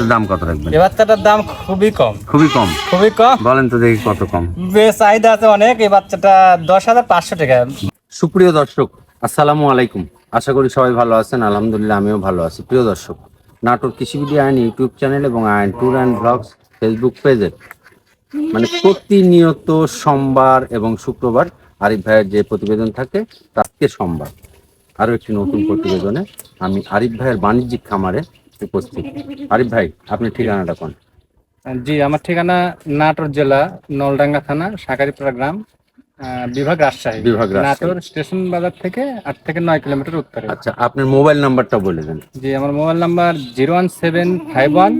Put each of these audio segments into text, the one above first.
বাচ্চাটার দাম কত রাখবেন? এই বাচ্চাটার দাম খুবই কম। খুবই কম? খুবই কম। বলেন তো দেখি কত কম। বেশ চাহিদা আছে অনেক এই বাচ্চাটা দশ হাজার পাঁচশো টাকা। সুপ্রিয় দর্শক আসসালামু আলাইকুম। আশা করি সবাই ভালো আছেন আলহামদুলিল্লাহ আমিও ভালো আছি। প্রিয় দর্শক নাটোর কৃষিবিডি আইন ইউটিউব চ্যানেল এবং আইন ট্যুর অ্যান্ড ব্লগস ফেসবুক পেজের মানে প্রতিনিয়ত সোমবার এবং শুক্রবার আরিফ ভাইয়ের যে প্রতিবেদন থাকে আজকে সোমবার। আরও একটি নতুন প্রতিবেদনে আমি আরিফ ভাইয়ের বাণিজ্যিক খামারে উপস্থিত আরিফ ভাই আপনি ঠিকানাটা কোন? জি আমার ঠিকানা নাটোর জেলা নলডাঙ্গা থানা সাকারিপাড়া গ্রাম বিভাগ রাজশাহী। বিভাগ। নাটোর স্টেশন বাজার থেকে আট থেকে নয় কিলোমিটার উত্তরে। আচ্ছা আপনার মোবাইল নাম্বারটা বলে দেন। জি আমার mobile number zero one seven five one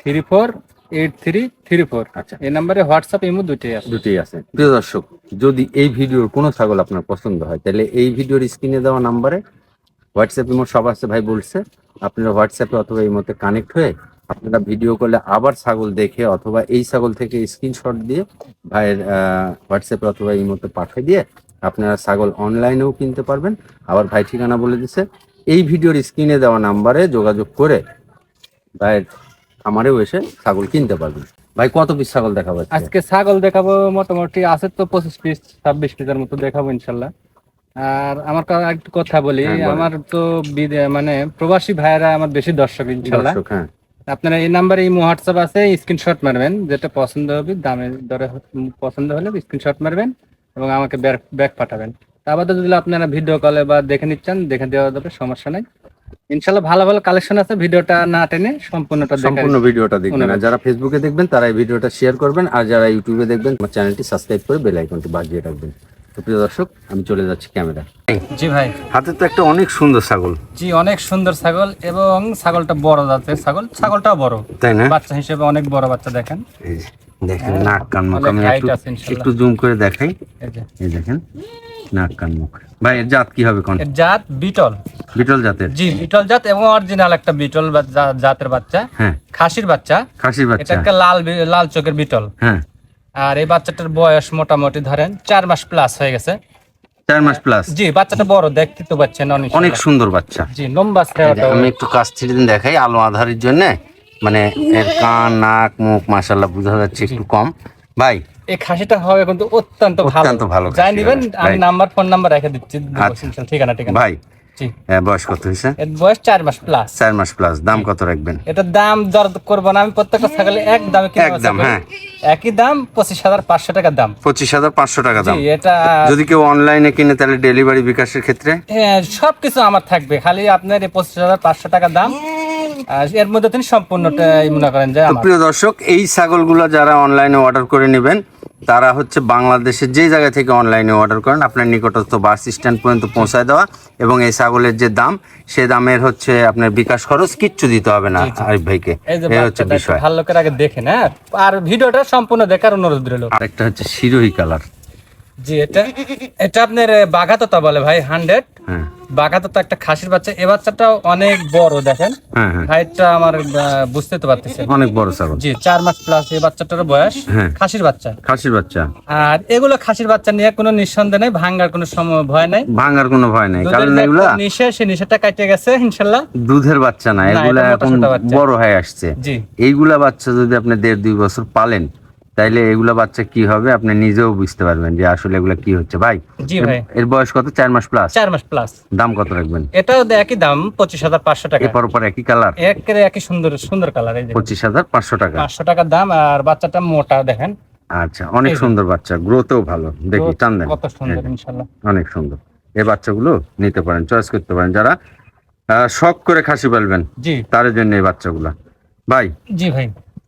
three four eight three three four. আচ্ছা। এই নাম্বারে হোয়াটসঅ্যাপ ইমো দুটোই আছে। দুটোই আছে। প্রিয় দর্শক যদি এই ভিডিওর কোনো ছাগল আপনার পছন্দ হয় তাহলে এই ভিডিওর স্ক্রিনে দেওয়া নাম্বারে হোয়াটসঅ্যাপ ইমো সব আছে ভাই বলছে। আপনারা হোয়াটসঅ্যাপে অথবা এই কানেক্ট হয়ে আপনারা ভিডিও করলে আবার ছাগল দেখে অথবা এই ছাগল থেকে স্ক্রিনশট দিয়ে ভাইয়ের হোয়াটসঅ্যাপে অথবা এই পাঠিয়ে দিয়ে আপনারা ছাগল অনলাইনেও কিনতে পারবেন। আবার ভাই ঠিকানা বলে দিছে, এই ভিডিওর স্ক্রিনে দেওয়া নাম্বারে যোগাযোগ করে ভাইয়ের খামারেও এসে ছাগল কিনতে পারবেন। ভাই কত পিস ছাগল দেখাবো? আজকে? ছাগল দেখাবো মোটামুটি আছে তো পঁচিশ পিস ছাব্বিশ পিসের মতো দেখাবো ইনশাল্লাহ। আর আমার একটু কথা বলি হ্যাঁ, আমার তো মানে প্রবাসী ভাইয়েরা আমার বেশি দর্শক ইনশাল্লাহ। হ্যাঁ। আপনারা এই নাম্বারে এই হোয়াটসঅ্যাপ আছে স্ক্রিনশট মারবেন যেটা পছন্দ হবে দামের দরে পছন্দ হলে স্ক্রিনশট মারবেন এবং আমাকে ব্যাক পাঠাবেন। তা বাদে যদি আপনারা ভিডিও কলে বা দেখে নিচ্ছেন দেখে দেওয়া যাবে সমস্যা নাই। ইনশাল্লাহ ভালো ভালো কালেকশন আছে ভিডিওটা না টেনে সম্পূর্ণটা সম্পূর্ণ ভিডিওটা দেখবেন। আর যারা ফেসবুকে দেখবেন তারা এই ভিডিওটা শেয়ার করবেন আর যারা ইউটিউবে দেখবেন আমার চ্যানেলটি সাবস্ক্রাইব করে বেল আইকনটি বাজিয়ে রাখবেন। তো প্রিয় দর্শক আমি চলে যাচ্ছি ক্যামেরা জি ভাই। হাতে তো একটা অনেক সুন্দর ছাগল। জি অনেক সুন্দর ছাগল এবং ছাগলটা বড় জাতের ছাগল। ছাগলটাও বড়। তাই না? বাচ্চা হিসেবে অনেক বড় বাচ্চা দেখেন। এই দেখেন নাক কান মুখ। আমি একটু জুম করে দেখাই। এই দেখেন নাক কান মুখ। ভাই এর জাত কি হবে কোন? জাত বিটল। বিটল জাতের? জি বিটল জাত এবং অরিজিনাল একটা বিটল বা- জাতের বাচ্চা। হ্যাঁ। খাসির বাচ্চা। খাসির এটা বাচ্চা একটা লাল বি- লাল চোখের বিটল। হ্যাঁ। আর এই বাচ্চাটার বয়স মোটামুটি ধরেন চার মাস প্লাস হয়ে গেছে। চার মাস প্লাস জি বাচ্চাটা বড় দেখতে তো পাচ্ছেন অনেক অনেক সুন্দর। বাচ্চা। জি লম্বা আমি একটু কাছ থেকে দিন দেখাই আলো আধারের জন্য মানে এর কান নাক মুখ মাশাল্লাহ বোঝা যাচ্ছে একটু কম। ভাই এই খাসিটা হবে কিন্তু অত্যন্ত ভালো অত্যন্ত ভালো। যাই নিবেন আমি নাম্বার ফোন নাম্বার রেখে দিচ্ছি। আচ্ছা। ঠিকানা ঠিকানা। ভাই হ্যাঁ, বয়স কত হয়েছে? বয়স চার মাস প্লাস চার মাস প্লাস দাম কত রাখবেন? এটার দাম দর করব না আমি প্রত্যেকটা ছাগলে এক দামে একদম, হ্যাঁ। একই দাম পঁচিশ হাজার পাঁচশো টাকা দাম। পঁচিশ হাজার পাঁচশো টাকা দাম। এটা যদি কেউ অনলাইনে কিনে তাহলে ডেলিভারি বিকাশের ক্ষেত্রে? হ্যাঁ, সবকিছু আমার থাকবে। খালি আপনার এই পঁচিশ হাজার পাঁচশো টাকা দাম। এর মধ্যে তিনি সম্পূর্ণটা মনে করেন যে প্রিয় দর্শক এই ছাগলগুলো যারা অনলাইনে অর্ডার করে নেবেন তারা হচ্ছে বাংলাদেশের যে জায়গা থেকে অনলাইনে অর্ডার করেন আপনার নিকটস্থ বাস স্ট্যান্ড পর্যন্ত পৌঁছায় দেওয়া এবং এই ছাগলের যে দাম সে দামের হচ্ছে আপনার বিকাশ খরচ কিচ্ছু দিতে হবে না আরিফ ভাইকে। এই হচ্ছে বিষয়। ভালো করে আগে দেখেন হ্যাঁ? আর ভিডিওটা সম্পূর্ণ দেখার অনুরোধ রইল। আরেকটা হচ্ছে শিরোহী কালার জি এটা এটা আপনার বাঘাততা বলে ভাই হান্ড্রেড হ্যাঁ। বাঘাততা একটা খাসির বাচ্চা। এ বাচ্চাটাও অনেক বড় দেখেন। হ্যাঁ হ্যাঁ। হাইটটা আমার বুঝতে তো পারতেছেন। অনেক বড় ছাগল। জি চার মাস প্লাস এই বাচ্চাটার বয়স। হ্যাঁ। খাসির বাচ্চা। খাসির বাচ্চা। আর এগুলো খাসির বাচ্চা নিয়ে কোনো নিঃসন্দেহ নেই ভাঙ্গার কোনো সময় ভয় নাই। ভাঙার কোনো ভয় নেই। কারণ এগুলা নিশে সে নিশাটা কাটে গেছে ইনশাল্লাহ। দুধের বাচ্চা না না, এগুলা এখন বড় হয়ে আসছে। জি। এইগুলা বাচ্চা যদি আপনি দেড় দুই বছর পালেন তাইলে এগুলা বাচ্চা কি হবে আপনি নিজেও বুঝতে পারবেন যে আসলে এগুলা কি হচ্ছে। ভাই জি ভাই। এর বয়স কত? চার মাস প্লাস চার মাস প্লাস দাম কত রাখবেন? এটাও একই দাম পঁচিশ হাজার পাঁচশো টাকা। এরপর পর একই কালার একেবারে একই সুন্দর সুন্দর কালার এই যে। পঁচিশ হাজার পাঁচশো টাকা। পাঁচশো টাকার দাম আর বাচ্চাটা মোটা দেখেন। আচ্ছা অনেক সুন্দর বাচ্চা গ্রোথও ভালো। দেখি টান দেন। কত সুন্দর ইনশাল্লাহ। অনেক সুন্দর। এই বাচ্চাগুলো নিতে পারেন চয়েস করতে পারেন। যারা শখ করে খাসি পালবেন জি। তার জন্য এই বাচ্চাগুলা। ভাই জি ভাই।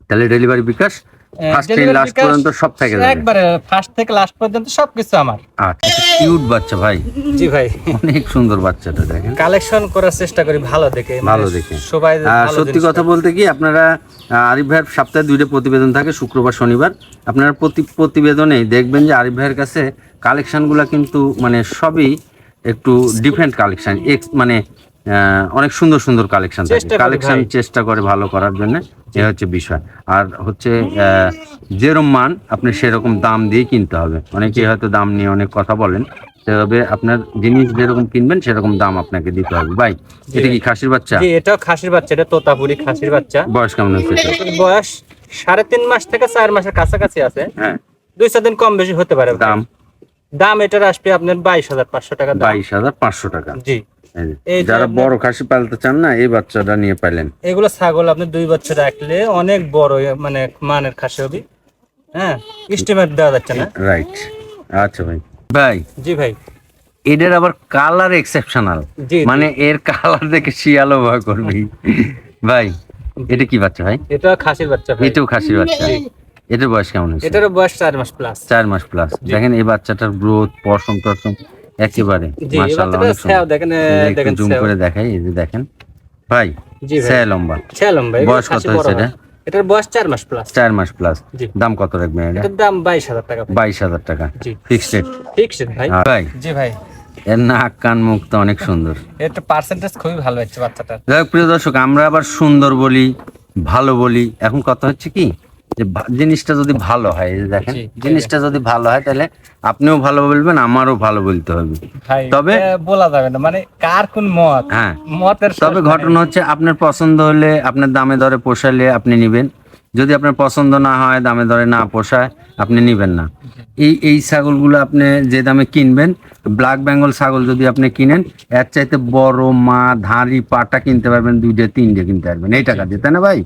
তাহলে ডেলিভারি বিকাশ। লাস্ট বিকাশ পর্যন্ত সব থেকে একবারে ফার্স্ট থেকে লাস্ট পর্যন্ত সবকিছু আমার। আচ্ছা কিউট বাচ্চা ভাই। জি ভাই। অনেক সুন্দর বাচ্চাটা দেখেন। কালেকশন করার চেষ্টা করি ভালো দেখে। মানে ভালো দেখে। সবাই সত্যি কথা বলতে কি আপনারা আরিফ ভাইয়ের সপ্তাহে দুইটা প্রতিবেদন থাকে শুক্রবার শনিবার। আপনারা প্রতি প্রতিবেদনে দেখবেন যে আরিফ ভাইয়ের কাছে কালেকশনগুলো কিন্তু মানে সবই একটু ডিফারেন্ট কালেকশন এক্স মানে অনেক সুন্দর সুন্দর কালেকশন থাকে। কালেকশন চেষ্টা করে ভালো করার জন্য এ হচ্ছে বিষয়। আর হচ্ছে যেরকম মান আপনি সেরকম দাম দিয়ে কিনতে হবে। অনেকেই হয়তো দাম নিয়ে অনেক কথা বলেন। তো সেভাবে আপনার জিনিস যেরকম কিনবেন সেরকম দাম আপনাকে দিতে হবে। ভাই এটা কি খাসির বাচ্চা? জি এটাও খাসির বাচ্চা এটা তোতাপুরি খাসির বাচ্চা। বয়স কেমন হচ্ছে বয়স সাড়ে তিন মাস থেকে চার মাসের কাছাকাছি আছে। হ্যাঁ। দুই চার দিন কম বেশি হতে পারে। দাম? দাম এটার আসবে আপনার বাইশ হাজার পাঁচশো টাকা বাইশ হাজার পাঁচশো টাকা। জি। যারা বড় খাসি পালতে চান না এই বাচ্চাটা নিয়ে পাইলেন এগুলো ছাগল আপনি দুই বছর রাখলে অনেক বড় মানে মানের খাসি হবে। হ্যাঁ স্টিমেট দেওয়া যাচ্ছে না। রাইট আচ্ছা ভাই। ভাই জি ভাই। এদের আবার কালার এক্সেপশনাল জি মানে এর কালার দেখে শিয়ালও ভয় করবি। ভাই এটা কি বাচ্চা ভাই? এটা খাসির বাচ্চা ভাই। এটাও খাসির বাচ্চা। এটার বয়স কেমন হয়েছে? এটারও বয়স চার মাস প্লাস চার মাস প্লাস দেখেন এই বাচ্চাটার গ্রোথ পশম টসম একেবারে মাশাআল্লাহ সুন্দর। দেখেন দেখেন জুম করে দেখাই এই যে দেখেন। ভাই জি ভাই। লম্বা। ছেলম ভাই বয়স কত হয়েছে এটা? এটার বয়স চার মাস প্লাস চার মাস প্লাস দাম কত রাখবেন এটা? এটার দাম বাইশ হাজার টাকা। বাইশ হাজার টাকা। ফিক্সড ফিক্সড ভাই। ভাই জি ভাই। এর নাক কান মুখ তো অনেক সুন্দর। এটা পার্সেন্টেজ খুবই ভালো হচ্ছে বাচ্চাটার। যাই হোক, প্রিয় দর্শক আমরা আবার সুন্দর বলি ভালো বলি। এখন কথা হচ্ছে কি? যে জিনিসটা যদি ভালো হয় দেখেন জিনিসটা যদি ভালো হয় তাহলে আপনিও ভালো বলবেন আমারও ভালো বলতে হবে। তবে- বলা যাবে না মানে কার কোন মত? হ্যাঁ। মতের তবে ঘটনা হচ্ছে আপনার পছন্দ হলে আপনার দামে দরে পোষালে আপনি নিবেন। যদি আপনার পছন্দ না হয় দামে দরে না পোষায় আপনি নিবেন না। এই এই ছাগলগুলো আপনি যে দামে কিনবেন ব্ল্যাক বেঙ্গল ছাগল যদি আপনি কিনেন এর চাইতে বড় মা ধারি পাটা কিনতে পারবেন দুইটা তিনটে কিনতে পারবেন। এই টাকা দিয়ে তাই না ভাই?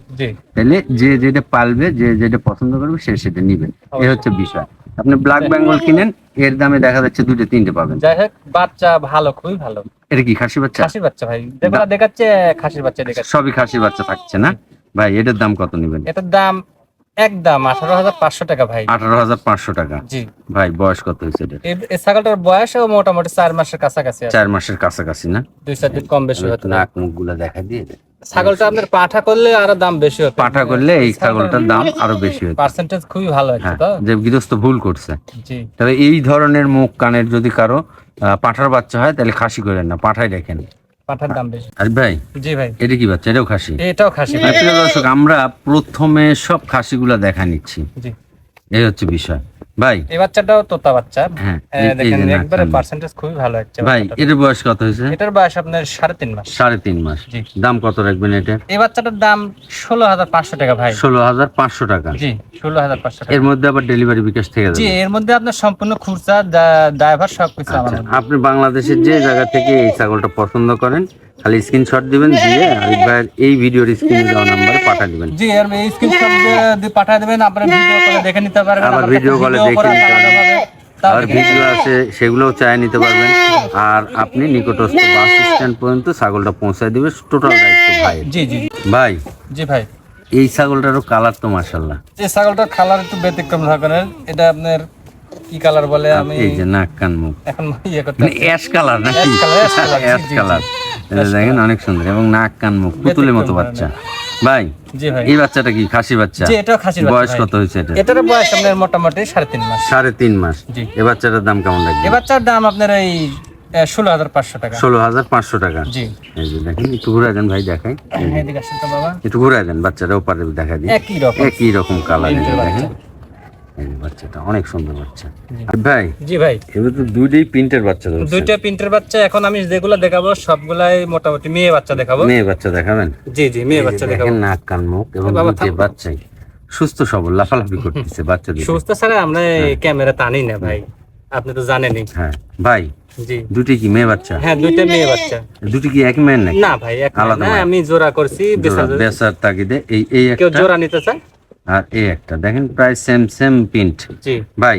তাহলে যে যেটা পালবে যে যেটা পছন্দ করবে সে সেটা নিবেন। এই হচ্ছে বিষয়। আপনি ব্ল্যাক বেঙ্গল কিনেন এর দামে দেখা যাচ্ছে দুটো তিনটে পাবেন। যাই হোক বাচ্চা ভালো খুবই ভালো। এটা কি খাসি বাচ্চা? খাসির বাচ্চা ভাই। যেগুলো দেখাচ্ছে খাসির বাচ্চা দেখাচ্ছে। সবই খাসি বাচ্চা থাকছে না? ভাই এটার দাম কত নেবেন? এটার দাম একদম আঠারো হাজার পাঁচশো টাকা ভাই। আঠারো হাজার পাঁচশো টাকা। জি। ভাই বয়স কত হয়েছে এই- ছাগলটার বয়সও মোটামুটি চার মাসের কাছাকাছি চার মাসের কাছাকাছি না? দুই চার দিন কম বেশি হতে। নাক মুখগুলা দেখা দিয়ে ছাগলটা আপনার পাঠা করলে আরও দাম বেশি হতো পাঠা করলে এই ছাগলটার দাম আরও বেশি হতো পার্সেন্টেজ খুবই ভালো হচ্ছে হ্যাঁ তো? যে গৃহস্থ ভুল করছে। জি। তবে এই ধরনের মুখ কানের যদি কারও পাঁঠার বাচ্চা হয় তাহলে খাসি করেন না পাঠাই দেখেন। পাঠার দাম বেশি। আর ভাই জি ভাই। এটা কি বাচ্চা? এটাও খাসি? এটাও খাসি প্রিয় দর্শক আমরা প্রথমে সব খাসিগুলা দেখা নিচ্ছি। জি। এই হচ্ছে বিষয়। ভাই। এই বাচ্চাটাও তোতা বাচ্চা। হ্যাঁ দেখেন একবারে পার্সেন্টেজ খুবই ভালো হচ্ছে ভাই। এটার বয়স কত হয়েছে? এটার বয়স আপনার সাড়ে তিন মাস। সাড়ে তিন মাস। দাম কত রাখবেন এটা? এই বাচ্চাটার দাম ষোলো হাজার পাঁচশো টাকা ভাই। ষোলো হাজার পাঁচশো টাকা। জি ষোলো হাজার পাঁচশো টাকা। এর মধ্যে আবার ডেলিভারি বিকাশ থেকে জি এর মধ্যে আপনার সম্পূর্ণ খুরচা ড্রাইভার সবকিছু আমার আচ্ছা, আপনি বাংলাদেশের যে জায়গা থেকে এই ছাগলটা পছন্দ করেন খালি স্ক্রিনশট দিবেন দিয়ে আরিফ ভাইয়ের এই ভিডিওর স্ক্রিনে দেওয়া নাম্বারে পাঠা দিবেন। জি এর এই স্ক্রিনশট দিয়ে পাঠিয়ে দেবেন আপনারা ভিডিও কলে দেখে নিতে পারবেন আবার আমার এ video দেখে নিতে পারবেন। আর ভিডিও আছে সেগুলোও চাই নিতে পারবেন। আর আপনি নিকটস্থ বাস স্ট্যান্ড পর্যন্ত ছাগলটা পৌঁছায় দিবে টোটাল দায়িত্ব ভাই জি জি। ভাই জি ভাই। এই ছাগলটারও কালার তো মাসাল্লাহ এই ছাগলটার কালার একটু ব্যতিক্রম ধরনের এটা আপনার কি কালার বলে আমি এই যে নাক কান মুখ। এখন ইয়ে করতে মানে অ্যাশ কালার অ্যাশ। কালার দেখেন অনেক সুন্দর। এবং নাক কান মুখ পুতুলের মতো বাচ্চা। ভাই এই বাচ্চাটা কি খাসি বাচ্চা? জি এটাও খাসির বয়স কত হয়েছে এটা? এটার বয়স আপনার মোটামুটি সাড়ে তিন মাস। সাড়ে তিন মাস। জি। এ বাচ্চাটার দাম কেমন লাগবে? এ বাচ্চার দাম আপনার এই ষোলো হাজার পাঁচশো টাকা। ষোলো হাজার পাঁচশো টাকা। জি। এই যে দেখেন একটু ঘুরে দেন ভাই দেখাই। এই যে, এদিকে আসেন তো বাবা। একটু ঘুরে দেন বাচ্চাটা ওপারে দেখা দিই। একই রকম। একই রকম কালার দেখেন। বাচ্চাটা অনেক সুন্দর বাচ্চা। ভাই জি ভাই। এবার তো দুইটাই প্রিন্টের বাচ্চা দুইটা প্রিন্টের বাচ্চা এখন আমি যেগুলো দেখাবো সবগুলাই মোটামুটি মেয়ে বাচ্চা দেখাবো। মেয়ে বাচ্চা দেখাবেন? জি জি মেয়ে বাচ্চা দেখাবো। নাক কান মুখ এবং বাচ্চাই। সুস্থ সবল লাফালাফি করতেছে বাচ্চা সুস্থ ছাড়া আমরা ক্যামেরা টানি না ভাই। আপনি তো জানেনই। হ্যাঁ। ভাই জি। দুটি কি মেয়ে বাচ্চা? হ্যাঁ দুইটা মেয়ে বাচ্চা। দুটি কি এক নাকি? না ভাই এক আলাদা আমি জোড়া করছি বেচার তাগিদে এই এই কেউ একটা জোড়া নিতে চায়? আর এই একটা। দেখেন প্রায় সেম সেম প্রিন্ট জি। ভাই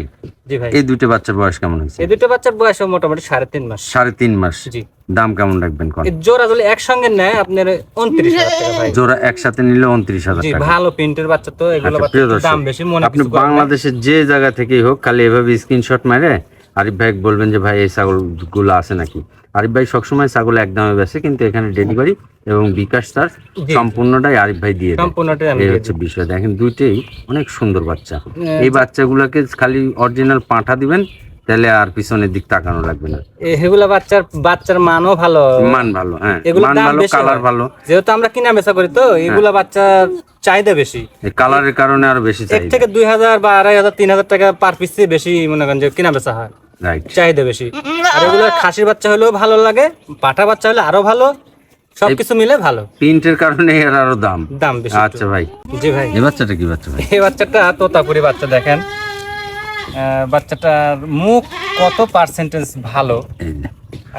জি ভাই। এই দুটো বাচ্চার বয়স কেমন হয়েছে? এই দুটো বাচ্চার বয়স মোটামুটি সাড়ে তিন মাস। সাড়ে তিন মাস। জি। দাম কেমন রাখবেন কোন? জোড়া যদি একসঙ্গে নেয় আপনার উনত্রিশ হাজার টাকা ভাই। জোড়া একসাথে নিলে উনত্রিশ হাজার টাকা। ভালো প্রিন্টের বাচ্চা তো এগুলো আচ্ছা, দাম বেশি মনে আপনি। বাংলাদেশের যে জায়গা থেকেই হোক খালি এভাবে স্ক্রিনশট মারে আরিফ ভাই বলবেন যে ভাই এই ছাগলগুলো আছে নাকি? আরিফ ভাই সবসময় ছাগল এক দামে বেছে কিন্তু এখানে ডেলিভারি এবং বিকাশ তার সম্পূর্ণটাই আরিফ ভাই দিয়ে সম্পূর্ণটাই আমি এই হচ্ছে বিষয়। দেখেন দুইটাই অনেক সুন্দর বাচ্চা। হ্যাঁ, এই বাচ্চাগুলোকে খালি অরিজিনাল পাঠা দিবেন তাহলে আর পিছনের দিক তাকানো লাগবে না। এগুলা বাচ্চার বাচ্চার মানও ভালো। মান ভালো হ্যাঁ। এগুলো মান ভালো কালার ভালো। যেহেতু আমরা কিনা বেচা করি তো এগুলা বাচ্চার চাহিদা বেশি। এই কালারের কারণে আরও বেশি এক থেকে দুই হাজার বা আড়াই হাজার তিন হাজার টাকা পার পিস বেশি মনে করেন যে কিনা বেচা হয়। চাহিদা বেশি। আর এগুলো খাসির বাচ্চা হলেও ভালো লাগে পাঠা বাচ্চা হলে আরও ভালো সবকিছু মিলে ভালো। প্রিন্টের কারণে এর আরও দাম। দাম বেশি আচ্ছা ভাই। জি ভাই। এই বাচ্চাটা কি বাচ্চা ভাই? এই বাচ্চাটা তোতাপুরি বাচ্চা দেখেন। বাচ্চাটার মুখ কত পার্সেন্টেজ ভালো।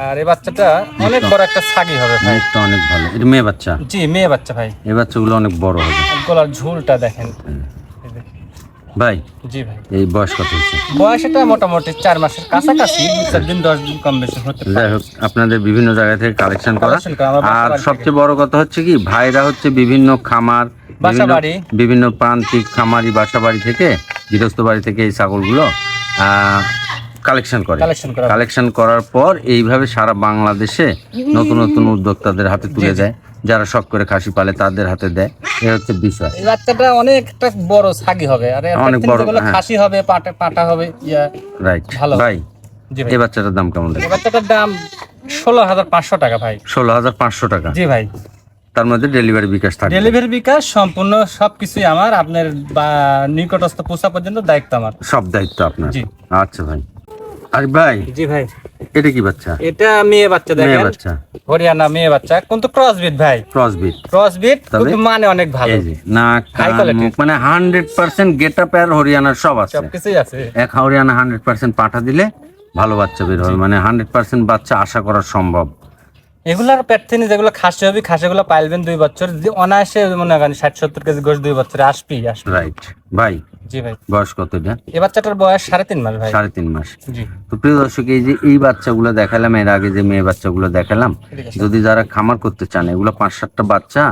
আর এই বাচ্চাটা অনেক বড় একটা ছাগি হবে ভাই। মুখটা অনেক ভালো। এটা মেয়ে বাচ্চা? জি মেয়ে বাচ্চা ভাই। এই বাচ্চাগুলো অনেক বড় হবে। গলার ঝুলটা দেখেন। এই যে। ভাই জি ভাই। এই বয়স কত হয়েছে? বয়স এটা মোটামুটি চার মাসের কাছাকাছি চার দিন দশ দিন কম বেশি হতে যাই হোক আপনাদের বিভিন্ন জায়গা থেকে কালেকশন করা। আর সবচেয়ে বড় কথা হচ্ছে কি ভাইরা হচ্ছে বিভিন্ন খামার বাসা বিভিন্ন- বাড়ি। বিভিন্ন প্রান্তিক খামারি বাসা বাড়ি থেকে গৃহস্থ বাড়ি থেকে এই ছাগলগুলো কালেকশন করে। কালেকশন কালেকশন করার পর এইভাবে সারা বাংলাদেশে নতুন নতুন উদ্যোক্তাদের হাতে তুলে দেয়। যারা শখ করে খাসি পালে তাদের হাতে দেয়। এ হচ্ছে বিষয়। বাচ্চাটা অনেকটা বড় ছাগি হবে। আর অনেক বড়, হ্যাঁ। খাসি হবে পাটা পাটা হবে ইয়া রাইট ভালো। ভাই জি এই বাচ্চাটার দাম কেমন এই বাচ্চাটার দাম ষোলো হাজার পাঁচশো টাকা ভাই। ষোলো হাজার পাঁচশো টাকা? জি ভাই। তার মধ্যে ডেলিভারি বিকাশ থাকবে। ডেলিভারি বিকাশ সম্পূর্ণ সবকিছুই আমার। আপনার বা নিকটস্থ পোষা পর্যন্ত দায়িত্ব আমার। সব দায়িত্ব আপনার। জি। আচ্ছা ভাই। আরে ভাই জি ভাই। এটা কি বাচ্চা? এটা মেয়ে বাচ্চা দেখেন। বাচ্চা। হরিয়ানা মেয়ে বাচ্চা। কিন্তু ক্রসবিট ভাই। ক্রসবিট ক্রসবিট কিন্তু মানে অনেক ভালো। মুখ, মানে হান্ড্রেড পার্সেন্ট গেট আপ আর হরিয়ানার সব আছে। সবকিছুই আছে। এক হরিয়ানা হান্ড্রেড পার্সেন্ট পাঠা দিলে ভালো বাচ্চা বের হবে মানে হান্ড্রেড পার্সেন্ট বাচ্চা আশা করা সম্ভব। এগুলার প্যাথিনি যেগুলো খাসি হবে খাসিগুলো পাইলবেন দুই বছর। অনায়াসে মনে করেন ষাট সত্তর কেজি গোশ দুই বছরে আসবি আসবে রাইট ভাই জি ভাই। বয়স কত এটা? এই বাচ্চাটার বয়স সাড়ে তিন মাস ভাই। সাড়ে তিন মাস। তো প্রিয় দর্শক এই যে এই বাচ্চাগুলো দেখালাম এর আগে যে মেয়ে বাচ্চাগুলো দেখালাম যদি যারা খামার করতে চান এগুলো পাঁচ সাতটা বাচ্চা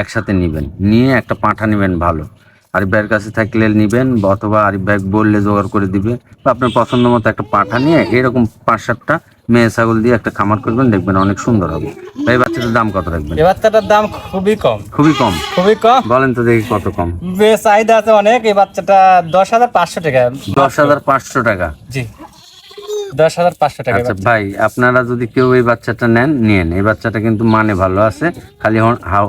একসাথে নিবেন। নিয়ে একটা পাঁঠা নেবেন ভালো। আরিফ ভাইয়ের কাছে থাকলে নিবেন অথবা আরিফ ভাই বললে জোগাড় করে দিবে। বা আপনার পছন্দ মতো একটা পাঁঠা নিয়ে এরকম পাঁচ সাতটা মেয়ে ছাগল দিয়ে একটা খামার করবেন দেখবেন অনেক সুন্দর হবে। এই বাচ্চাটার দাম কত রাখবেন? এই বাচ্চাটার দাম খুবই কম। খুবই কম? খুবই কম? বলেন তো দেখি কত কম। বেশ চাহিদা আছে অনেক এই বাচ্চাটা দশ হাজার পাঁচশো টাকা। দশ হাজার পাঁচশো টাকা? জি। দশ হাজার পাঁচশো টাকা আচ্ছা ভাই আপনারা যদি কেউ এই বাচ্চাটা নেন নিয়েন এই বাচ্চাটা কিন্তু মানে ভালো আছে খালি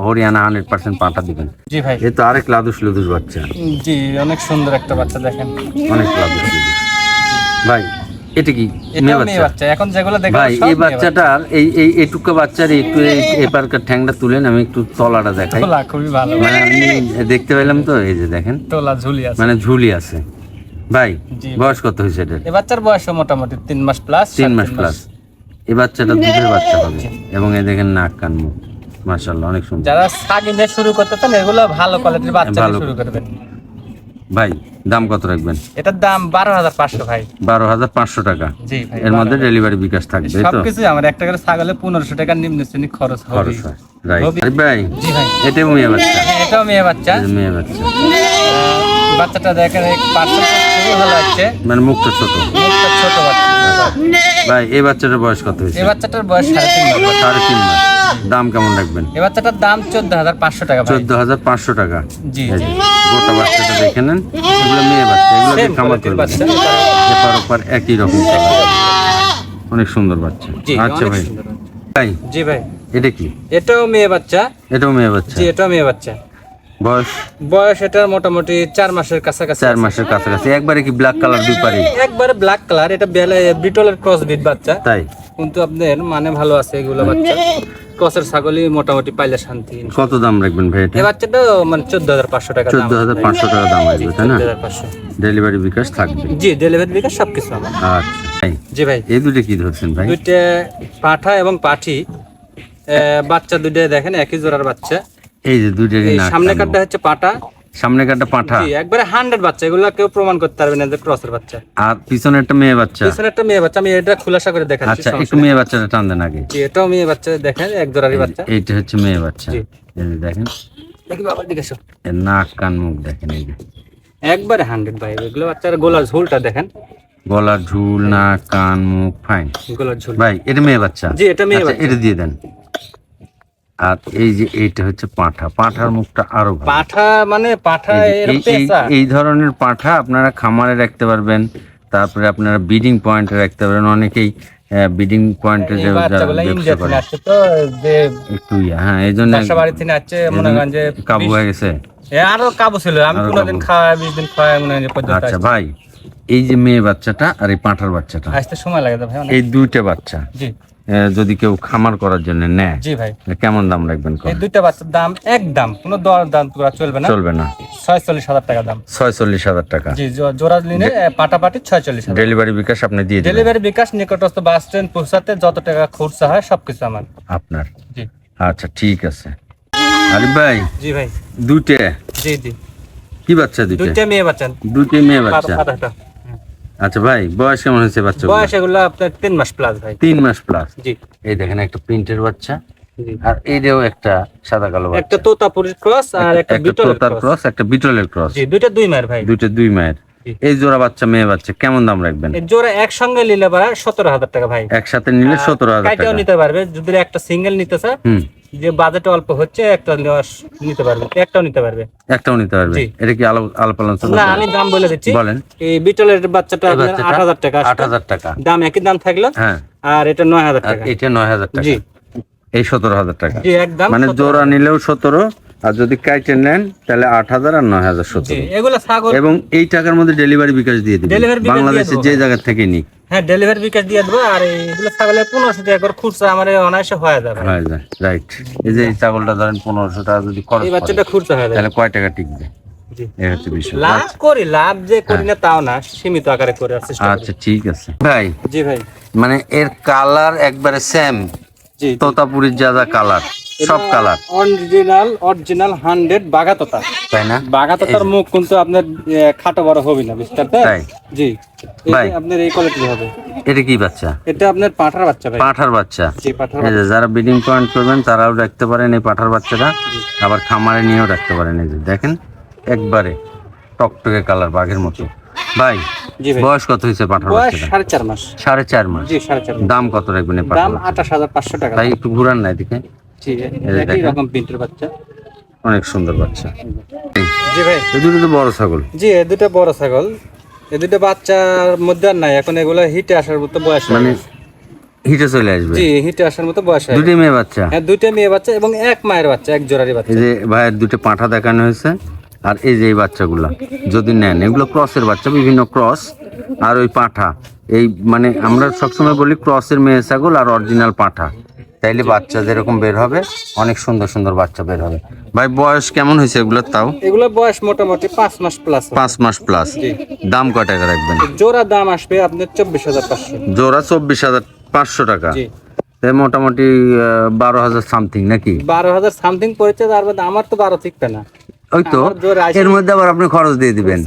হরিয়ানা হান্ড্রেড পার্সেন্ট পাঠা দিবেন। জি ভাই। এ তো আরেক লাদুস লুদুস বাচ্চা। জি অনেক সুন্দর একটা বাচ্চা দেখেন। অনেক লাদুস লুদুস ভাই এটা কি? মেয়ে বাচ্চা। এখন যেগুলো দেখলাম ভাই এই বাচ্চাটার এই এই এটুকু বাচ্চার একটু এই- এপারকার ঠ্যাংটা তুলেন আমি একটু তলাটা দেখাই। তোলা খুবই ভালো। মানে আমি দেখতে পেলাম তো এই যে দেখেন। তোলা ঝুলি আছে। মানে ঝুলি আছে। ভাই। বয়স কত হয়েছে এটার? এই বাচ্চার বয়স মোটামুটি তিন মাস প্লাস তিন মাস প্লাস এই বাচ্চাটা দুধের বাচ্চা হবে। এবং এই দেখেন নাক কান মুখ। মাশাল্লাহ অনেক সুন্দর। যারা সাগি নিয়ে শুরু করতে চান এগুলো ভালো কোয়ালিটির বাচ্চা। শুরু করবেন। ভাই দাম কত রাখবেন? এটার দাম বারো হাজার পাঁচশো ভাই। বারো হাজার পাঁচশো টাকা। জি ভাই এর মধ্যে ডেলিভারি বিকাশ থাকবে সবকিছু আমার একটা করে ছাগলে পনেরোশো টাকা নিম্ন শ্রেণি খরচ খরচ হয় ভাই এটাও মেয়ে বাচ্চা। এটাও মেয়ে বাচ্চা। মেয়ে বাচ্চা। বাচ্চাটা দেখেন ভালো আছে মানে মুখটা ছোট। মুখটা ছোট বাচ্চা। ভাই এই বাচ্চাটার বয়স কত হয়েছে? এই বাচ্চাটার বয়স সাড়ে তিন মাস। সাড়ে তিন মাস। দাম কেমন রাখবেন? এই বাচ্চাটার দাম চোদ্দ হাজার পাঁচশো টাকা চোদ্দ হাজার পাঁচশো টাকা। জি। গোটা বাচ্চাটা দেখে নেন। এগুলো মেয়ে বাচ্চা এগুলো খামার করবেন এপার ওপার একই রকম অনেক সুন্দর বাচ্চা। আচ্ছা ভাই। ভাই জি ভাই। এটা কি? এটাও মেয়ে বাচ্চা। এটাও মেয়ে বাচ্চা? জি এটাও মেয়ে বাচ্চা। বয়স? বয়স এটা মোটামুটি চার মাসের কাছাকাছি চার মাসের কাছাকাছি। একবারে কি ব্ল্যাক কালার দুই পারি একবারে ব্ল্যাক কালার এটা বেলে বিটলের ক্রস বিট বাচ্চা। তাই? কিন্তু আপনার মানে ভালো আছে এগুলো বাচ্চা। ক্রসের ছাগলই মোটামুটি পাইলে শান্তি কত দাম রাখবেন ভাই এটা? বাচ্চাটা মানে চোদ্দ হাজার পাঁচশো টাকা চোদ্দ হাজার পাঁচশো টাকা দাম আসবে তাই না? ডেলিভারি বিকাশ থাকবে। জি ডেলিভারি বিকাশ সবকিছু আমার আচ্ছা ভাই। জি ভাই। এই দুটো কি ধরছেন ভাই? দুইটা পাঠা এবং পাঠি। বাচ্চা দুইটা দেখেন একই জোড়ার বাচ্চা। এই যে দুইটা সামনে কাটটা কাঠটা হচ্ছে পাঠা মুখ। সামনে কাটা পাঠা। একবারে হান্ড্রেড বাচ্চা এগুলো কেউ প্রমাণ করতে পারবে না যে ক্রসের বাচ্চা। আর পিছনে একটা মেয়ে বাচ্চা। পিছনে একটা মেয়ে বাচ্চা আমি এটা খুলাসা করে দেখাচ্ছি আচ্ছা একটু মেয়ে বাচ্চাটা টান দেন আগে। জি এটাও মেয়ে বাচ্চা দেখেন এক জোড়ারই বাচ্চা। এইটা হচ্ছে মেয়ে বাচ্চা। এই দেখেন। দেখি বাবার দিকে এসো। নাক কান মুখ দেখেন এই যে। একবারে হান্ড্রেড ভাই এগুলো বাচ্চার গোলার ঝোলটা দেখেন। গলার ঝুল নাক কান মুখ ফাইন গোলার ঝোল। ভাই এটা মেয়ে বাচ্চা। জি এটা মেয়ে আচ্ছা, বাচ্চা। এটা দিয়ে দেন। আর এই যে এইটা হচ্ছে পাঁঠা। পাঁঠার মুখটা আরও পাঠা মানে পাঠা এই ধরনের পাঁঠা আপনারা খামারে রাখতে পারবেন তারপরে আপনারা বিডিং পয়েন্টে রাখতে পারেন অনেকেই বিডিং পয়েন্টে যে একটু হ্যাঁ এই জন্য কাবু হয়ে গেছে। আরও কাবু ছিল আমি পনেরো খাওয়া বিশ দিন খাওয়া মনে হয় আচ্ছা ভাই এই যে মেয়ে বাচ্চাটা আর এই পাঁঠার বাচ্চাটা। আসতে সময় লাগে ভাই এই দুইটা বাচ্চা। জি। যদি কেউ খামার করার জন্য নেয় জি ভাই। কেমন দাম রাখবেন এই দুইটা বাচ্চার দাম এক দাম কোনো দর দাম করা চলবে না। চলবে না। ছয়চল্লিশ হাজার টাকা দাম। ছয়চল্লিশ হাজার টাকা। জি জোড়া নিলে পাটাপাটি ছয়চল্লিশ ডেলিভারি বিকাশ আপনি দিয়ে ডেলিভারি বিকাশ নিকটস্থ বাস স্ট্যান্ড পৌঁছাতে যত টাকা খরচা হয় সবকিছু আমার। আপনার। জি। আচ্ছা ঠিক আছে। আরিফ ভাই জি ভাই। দুইটা? জি জি। কি বাচ্চা দুইটা? দুইটা মেয়ে বাচ্চা। দুইটা মেয়ে বাচ্চা। আচ্ছা ভাই বয়স কেমন হয়েছে বাচ্চা বয়স এগুলো আপনার তিন মাস প্লাস ভাই। তিন মাস প্লাস জি। এই দেখেন একটা প্রিন্টের বাচ্চা আর এইটাও একটা সাদা কালো বাচ্চা। একটা তোতাপুরির ক্রস আর একটা বিটলের তোতার ক্রস একটা বিটলের ক্রস জি দুইটা দুই মায়ের ভাই। দুইটা দুই মায়ের। এই জোড়া বাচ্চা মেয়ে বাচ্চা কেমন দাম রাখবেন? এই জোড়া একসঙ্গে নিলে পারা সতেরো হাজার টাকা ভাই। একসাথে নিলে সতেরো হাজার টাকা। নিতে পারবে যদি একটা সিঙ্গেল নিতে চায়। হুম। যে বাজেট অল্প হচ্ছে একটা নিতে পারবে একটাও নিতে পারবে। একটাও নিতে পারবে? এটা কি আলো আলাপ আলোচনা না আমি দাম বলে দিচ্ছি। বলেন। এই বিটলের বাচ্চাটা আপনার বাচ্চাটা আট হাজার টাকা আট আসবে। হাজার টাকা। দাম একই দাম থাকল হ্যাঁ। আর এটা নয় হাজার আর টাকা। এটা নয় হাজার টাকা। জি। এই সতেরো হাজার টাকা। জি একদম মানে জোড়া নিলেও সতেরো আর যদি কাইটে নেন তাহলে আট হাজার আর নয় হাজার সতেরো ছাগল এবং এই টাকার মধ্যে ডেলিভারি বিকাশ দিয়ে দিবেন। বাংলাদেশের যে জায়গা থেকে নিক। হ্যাঁ ডেলিভারি বিকাশ দিয়ে দেবো আর এগুলো ছাগলের পনেরোশো টাকা করে খুচরা আমার অনায়াসে হয়ে যাবে। হয়ে যায় রাইট। এই যে এই ছাগলটা ধরেন পনেরোশো টাকা যদি খরচ এই বাচ্চাটা খুচরা হয়ে যাবে। তাহলে কয় টাকা টিকবে? লাভ করি লাভ যে করি না তাও না সীমিত আকারে করে। আচ্ছা ঠিক আছে। ভাই জি ভাই। মানে এর কালার একবারে সেম তোতাপুরির যা যা কালার সব কালার অরিজিনাল অরিজিনাল হান্ড্রেড বাগাততা তাই না? বাগাততার মুখ কিন্তু আপনার খাটো বড় হবে না বুঝতে তাই। জি। ভাই। আপনার এই কোয়ালিটি হবে। এটা কি বাচ্চা? এটা আপনার পাঠার বাচ্চা ভাই। পাঠার বাচ্চা। জি পাঠার এই যারা ব্রিডিং পয়েন্ট করবেন তারাও রাখতে পারেন এই পাঠার বাচ্চাটা। আবার খামারে নিয়েও রাখতে পারেন এই যে। দেখেন? একবারে টকটকে কালার বাঘের মতো। ভাই বয়স কত হয়েছে বয়স সাড়ে চার মাস। সাড়ে চার মাস? জি সাড়ে চার দাম কত রাখবেন এই দাম আঠাশ হাজার পাঁচশো টাকা। তাই একটু ঘুরান না এদিকে। জি একই রকম প্রিন্টের বাচ্চা। অনেক সুন্দর বাচ্চা। জি ভাই। এই দুটো তো বড় ছাগল। জি এ দুটো বড় ছাগল। এ দুটো বাচ্চার মধ্যে আর নাই এখন এগুলো হিটে আসার মতো বয়স মানে হিটে চলে আসবে? জি হিটে আসার মতো বয়স দুটি মেয়ে বাচ্চা? হ্যাঁ দুইটা মেয়ে বাচ্চা এবং এক মায়ের বাচ্চা এক জোড়ারি বাচ্চা। এই যে ভাইয়ের দুটো পাঁঠা দেখানো হয়েছে। আর এই যে এই বাচ্চাগুলা যদি নেন এগুলো ক্রসের বাচ্চা বিভিন্ন ক্রস আর ওই পাঁঠা। এই মানে আমরা সবসময় বলি ক্রসের মেয়ে ছাগল আর অরিজিনাল পাঁঠা। তাইলে বাচ্চা যেরকম বের হবে অনেক সুন্দর সুন্দর বাচ্চা বের হবে। ভাই বয়স কেমন হয়েছে এগুলোর তাও? এগুলো বয়স মোটামুটি পাঁচ মাস প্লাস পাঁচ মাস প্লাস দাম কয় টাকা রাখবেন? জোড়া দাম আসবে আপনার চব্বিশ হাজার পাঁচশো। জোড়া চব্বিশ হাজার পাঁচশো টাকা। মোটামুটি বারো হাজার সামথিং নাকি? বারো হাজার সামথিং পড়েছে তার আমার তো বারো ঠিকবে না। ওই তো এর মধ্যে আবার আপনি খরচ দিয়ে দিবেন।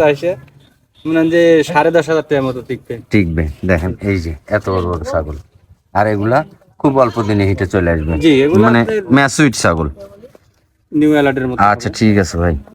মনে যে সাড়ে দশ হাজার টাকার মতো টিকবে। টিকবে দেখেন এই যে এত বড় বড় ছাগল। আর এগুলা খুব অল্প দিনে হিটে চলে আসবে। মানে ম্যাসুইট ছাগল। নিউ অ্যালার্টের মতো। আচ্ছা ঠিক আছে ভাই।